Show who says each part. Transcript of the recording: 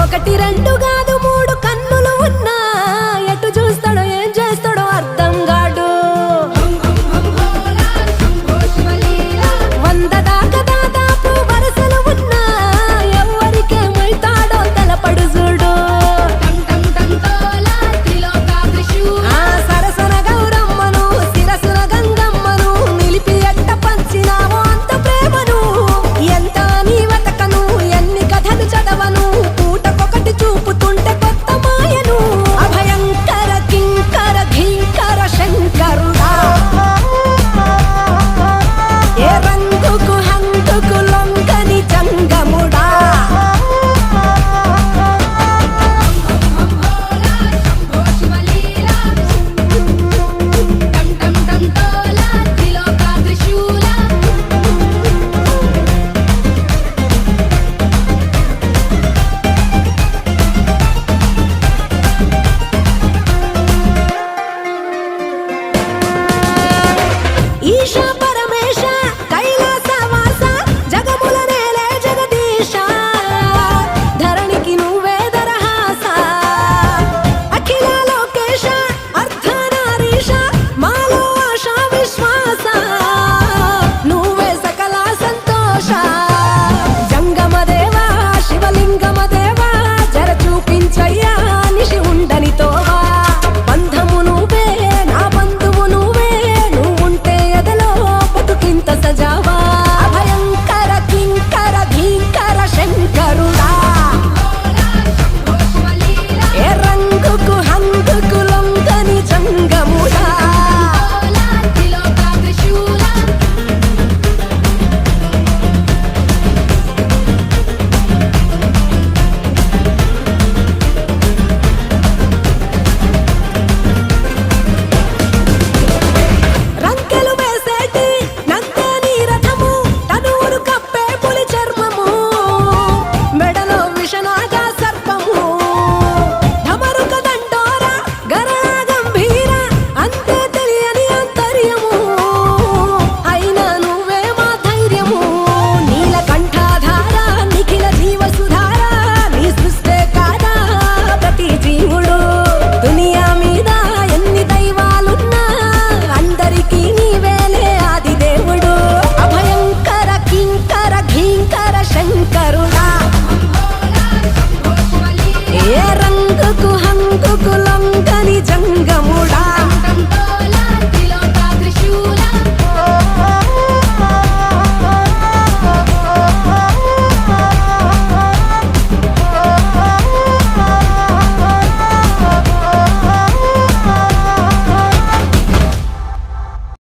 Speaker 1: ఒకటి రెండు కాదు మూడు కన్నులు ఉన్నా.